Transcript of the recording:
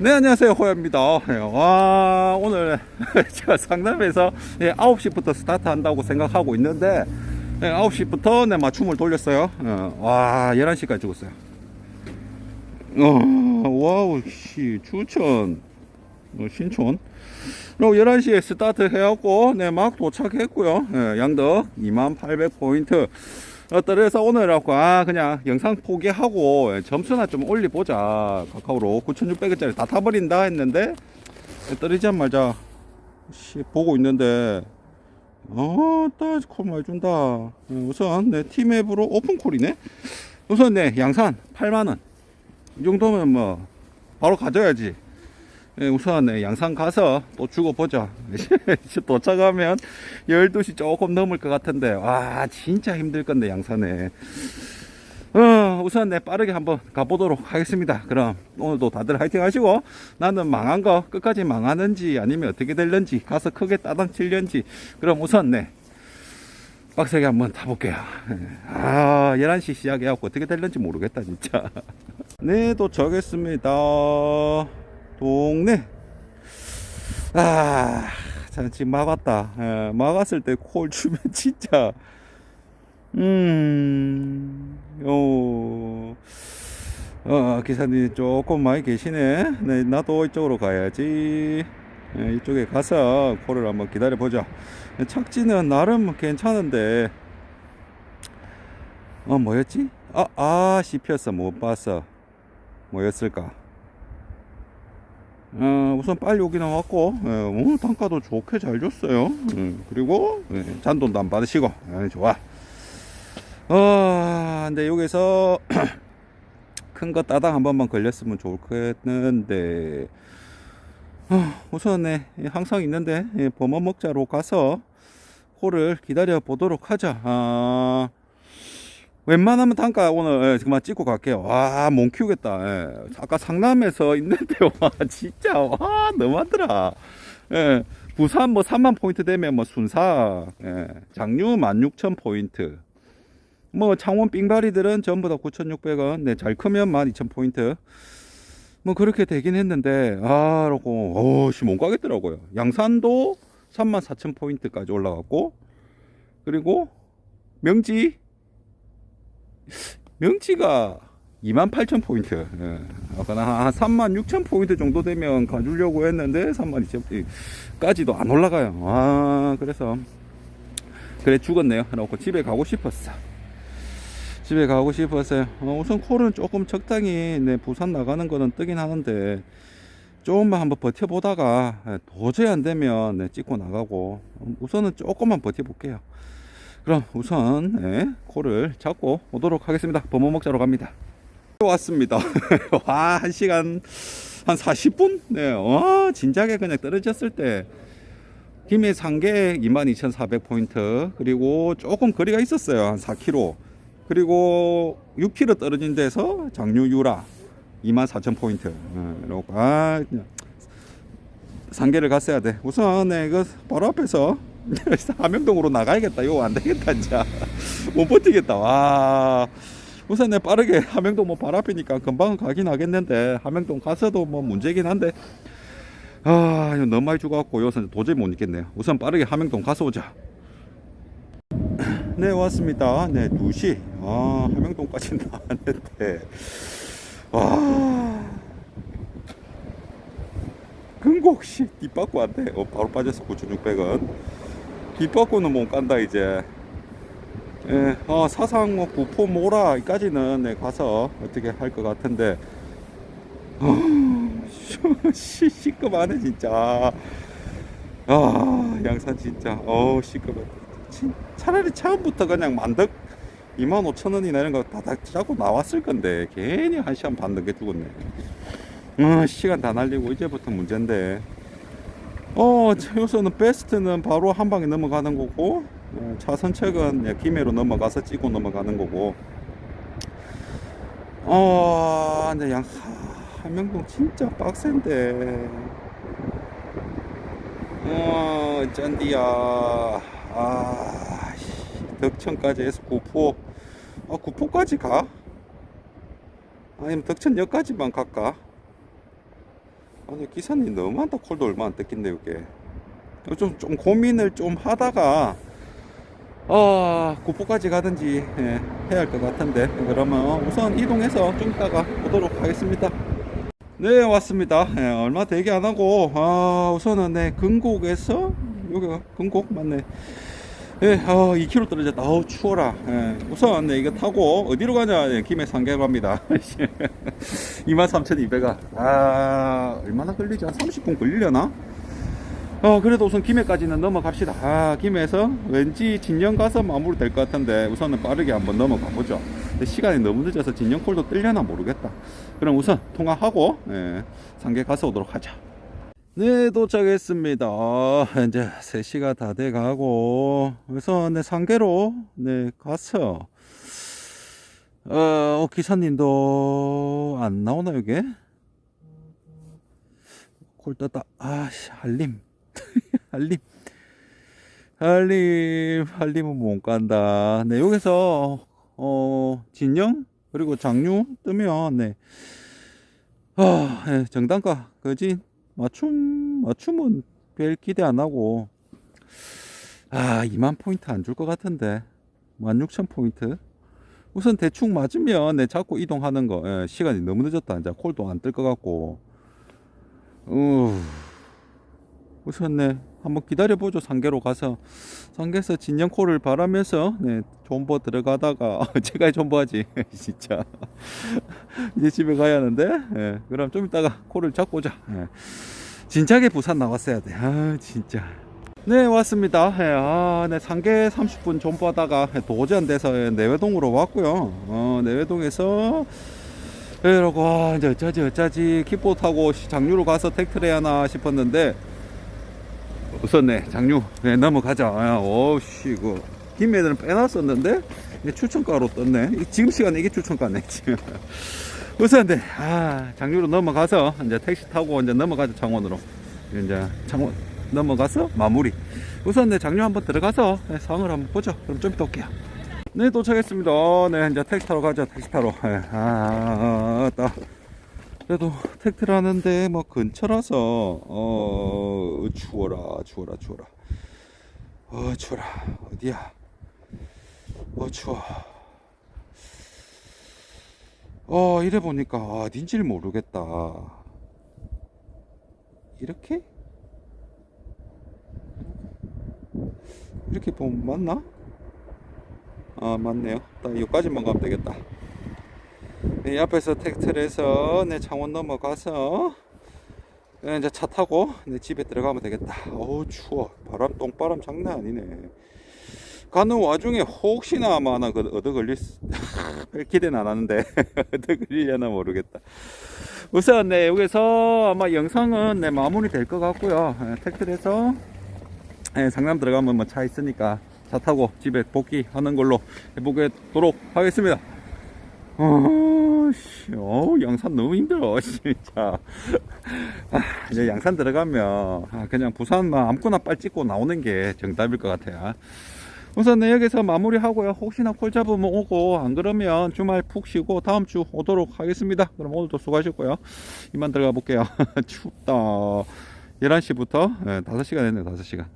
네, 안녕하세요. 호야입니다. 네, 와, 오늘 제가 상담에서 예, 9시부터 스타트 한다고 생각하고 있는데, 예, 9시부터 네, 맞춤을 돌렸어요. 어, 와, 11시까지 죽었어요. 어, 와우, 씨, 추천, 어, 신촌. 그리고 11시에 스타트 해갖고, 네, 막 도착했고요. 예, 양덕 2800포인트. 어, 그래서 오늘 하고 아 그냥 영상 포기하고 예, 점수나 좀 올려보자. 카카오로 9600원짜리 다 타버린다 했는데 예, 떨어지자마자. 씨, 보고 있는데. 어따콜 많이 준다. 예, 우선 내 티맵으로 오픈콜이네? 우선 네 양산 8만원. 이 정도면 뭐 바로 가져야지. 예, 우선 네, 양산 가서 또 죽어보자. 도착하면 12시 조금 넘을 것 같은데, 와, 진짜 힘들 건데, 양산에. 어, 우선 네, 빠르게 한번 가보도록 하겠습니다. 그럼 오늘도 다들 화이팅 하시고, 나는 망한 거 끝까지 망하는지 아니면 어떻게 될는지, 가서 크게 따당 칠는지, 그럼 우선 네, 빡세게 한번 타볼게요. 예. 아, 11시 시작해갖고 어떻게 될는지 모르겠다, 진짜. 네, 도착했습니다. 동네. 아, 참, 지금 막았다. 예, 막았을 때 콜 주면 진짜, 음, 요, 어, 기사님 조금 많이 계시네. 네, 나도 이쪽으로 가야지. 예, 이쪽에 가서 콜을 한번 기다려 보자. 착지는 나름 괜찮은데, 어, 뭐였지? 아, 아, 씹혔어. 못 봤어. 뭐였을까? 어, 우선 빨리 오기는 왔고 예, 오늘 단가도 좋게 잘 줬어요. 음, 그리고 예, 잔돈도 안 받으시고. 예, 좋아. 어, 근데 여기서 큰 거 따당 한 번만 걸렸으면 좋겠는데. 어, 우선 네, 항상 있는데 예, 범어 먹자로 가서 코를 기다려 보도록 하자. 아, 웬만하면 단가 오늘 예, 그만 찍고 갈게요. 와, 못 키우겠다. 예. 아까 상남에서 있는데, 와, 진짜, 와, 너무하더라. 예. 부산 뭐 3만 포인트 되면 뭐 순사, 예. 장류 16,000 포인트. 뭐 창원 삥바리들은 전부 다 9,600원. 네, 잘 크면 12,000 포인트. 뭐 그렇게 되긴 했는데, 아, 그러고, 어씨, 못 가겠더라고요. 양산도 34,000 포인트까지 올라갔고, 그리고 명지 명치가 28,000포인트. 예. 아까 한 36,000포인트 정도 되면 가주려고 했는데 32,000까지도 안 올라가요. 아, 그래서 그래 죽었네요. 그래갖고 집에 가고 싶었어. 집에 가고 싶었어요. 어, 우선 콜은 조금 적당히 네, 부산 나가는 거는 뜨긴 하는데 조금만 한번 버텨보다가 예, 도저히 안 되면 네, 찍고 나가고 우선은 조금만 버텨볼게요. 그럼 우선 네, 코를 잡고 오도록 하겠습니다. 범어 먹 자로 갑니다. 왔습니다. 와, 한 시간 한 40분? 네, 와, 진작에 그냥 떨어졌을 때 김해 상계 22,400포인트 그리고 조금 거리가 있었어요. 한 4km. 그리고 6km 떨어진 데서 장류 유라 24,000포인트. 네, 이러고 아, 상계를 갔어야 돼. 우선 네, 그 바로 앞에서 함영동으로 나가야겠다. 이거 안 되겠다, 진짜. 못 버티겠다. 와. 우선 내 빠르게 함영동 뭐 발 앞이니까 금방 가긴 하겠는데, 함영동 가서도 뭐 문제긴 한데, 아, 이거 너무 많이 죽어갖고 여기서 도저히 못 있겠네요. 우선 빠르게 함영동 가서 오자. 네, 왔습니다. 네, 2시. 아, 함영동까지 나왔는데, 와. 금곡시 안 돼. 어, 바로 빠졌어. 9,600원. 뒷바꾸는 못 간다, 이제. 예, 어, 사상 뭐 구포 모라까지는 네, 가서 어떻게 할 것 같은데. 어, 시, 시급하네, 진짜. 아, 양산 진짜. 어우, 시급해. 진- 차라리 처음부터 그냥 만덕 25,000원이나 이런 거 다닥 짜고 나왔을 건데, 괜히 한 시간 반 늦게 죽었네. 어, 시간 다 날리고 이제부터 문제인데 어 여기서는 베스트는 바로 한 방에 넘어가는 거고 어, 차선책은 예, 김해로 넘어가서 찍고 넘어가는 거고 어 근데 양 하, 한명동 진짜 빡센데 어 짠디야 아 씨, 덕천까지 해서 구포 아 구포까지 가? 아니면 덕천역까지만 갈까? 아니 기사님 너무 많다. 콜도 얼마 안 뜯긴데 이게. 좀, 좀 고민을 좀 하다가 어 구포까지 가든지 예, 해야 할 것 같은데. 그러면 우선 이동해서 좀 이따가 보도록 하겠습니다. 네 왔습니다. 예, 얼마 대기 안 하고 아 우선은 네 근곡에서 여기가 근곡 맞네 예, 어, 2km 떨어졌다. 어우, 추워라. 예, 우선, 네, 이거 타고, 어디로 가냐, 예, 김해 상계 갑니다. 23,200원. 아, 얼마나 걸리지? 한 30분 걸리려나? 어, 그래도 우선 김해까지는 넘어갑시다. 아, 김해에서 왠지 진영 가서 마무리 될 것 같은데, 우선은 빠르게 한번 넘어가 보죠. 근데 시간이 너무 늦어서 진영 콜도 뜰려나 모르겠다. 그럼 우선 통화하고, 예, 상계 가서 오도록 하자. 네, 도착했습니다. 아, 이제 3시가 다 돼 가고, 그래서 네, 상계로, 네, 가서, 어, 어, 기사님도 안 나오나, 이게? 콜 떴다. 아, 씨, 한림. 한림. 한림, 한림은 못 간다. 네, 여기서, 어, 진영? 그리고 장류 뜨면, 네. 아, 네, 정단가, 거진. 맞춤 맞춤은 별 기대 안 하고. 아 2만 포인트 안 줄 것 같은데. 16,000 포인트? 우선 대충 맞으면 내 자꾸 이동하는 거 예, 시간이 너무 늦었다. 이제 콜도 안 뜰 것 같고. 우 우선 네 한번 기다려 보죠. 상계로 가서. 상계에서 진영 콜을 바라면서 네 존버 들어가다가 제가 존버하지? 진짜. 이제 집에 가야 하는데? 예, 그럼 좀 이따가 콜을 잡고 오자. 예. 진작에 부산 나왔어야 돼아 진짜. 네 왔습니다. 예, 아, 네, 상계 30분 존버하다가 도저히 안 돼서 예, 내외동으로 왔고요. 어, 내외동에서 예, 이러고 아, 이제 어쩌지 어쩌지. 킥보드 타고 장류로 가서 택트를 해야 하나 싶었는데 우선 네 장류 네, 넘어가자 아, 오씨 그 김매들은 빼놨었는데 추천가로 떴네 이- 지금 시간에 이게 추천가네 지금 우선 네 아, 장류로 넘어가서 이제 택시 타고 이제 넘어가자 창원으로 이제 창원 넘어가서 마무리 우선 네 장류 한번 들어가서 네, 상황을 한번 보죠 그럼 좀 이따 올게요 네 도착했습니다 네 이제 택시 타러 가자 택시 타러 예, 아, 아, 아, 그래도 택트를 하는데 뭐 근처라서 어 추워라 추워라 추워라. 어 추워라. 어디야? 어 추워. 어 이래 보니까 어딘지를 모르겠다. 이렇게? 이렇게 보면 맞나? 아 맞네요. 딱 여기까지만 가면 되겠다 네, 앞에서 택트를 해서 내 창원 넘어가서 네, 이제 차 타고 내 집에 들어가면 되겠다. 어우 추워. 바람 똥바람 장난 아니네. 가는 와중에 혹시나 아마 하나 그 얻어 걸릴 수- 별 기대는 안 하는데 얻어 걸리려나 모르겠다. 우선 네 여기서 아마 영상은 네 마무리 될 것 같고요. 네, 택트를 해서 네, 상남 들어가면 뭐 차 있으니까 차 타고 집에 복귀하는 걸로 해보도록 하겠습니다. 어, 씨, 어, 양산 너무 힘들어, 진짜. 아, 이제 양산 들어가면, 아, 그냥 부산만 아무거나 빨리 찍고 나오는 게 정답일 것 같아요. 우선 네, 여기서 마무리 하고요. 혹시나 콜 잡으면 오고, 안 그러면 주말 푹 쉬고 다음 주 오도록 하겠습니다. 그럼 오늘도 수고하셨고요. 이만 들어가 볼게요. 춥다. 11시부터 5시간 했네요, 5시간.